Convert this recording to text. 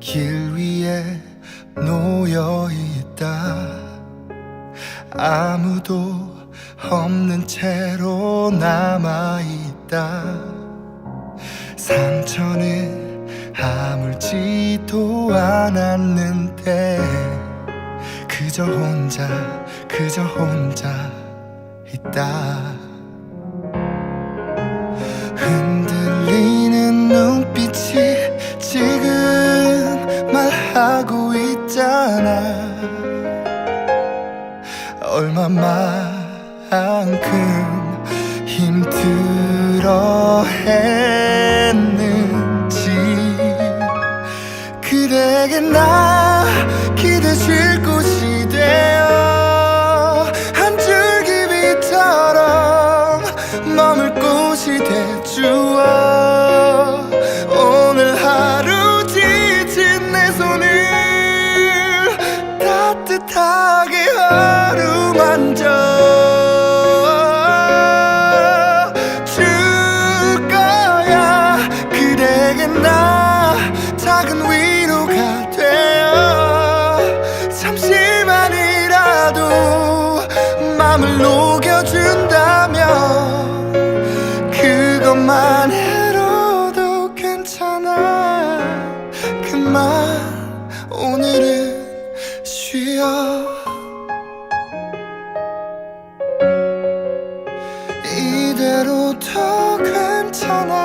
길 위에 놓여 있다. 아무도 없는 채로 남아 있다. 상처는 아물지도 않았는데 그저 혼자 그저 혼자 있다. 흔들 하고 있잖아. 얼마만큼 힘들어 했는지. 그대에게 나 기대실 곳이 되어 한 줄기 빛처럼 머물 곳이 돼주어 따뜻하게 어루만 져 줄 거야. 그대에게 나 작은 위로가 되어 잠시만이라도 맘을 녹여준다면 그것만 해로도 괜찮아. 그만 이대로 더 괜찮아.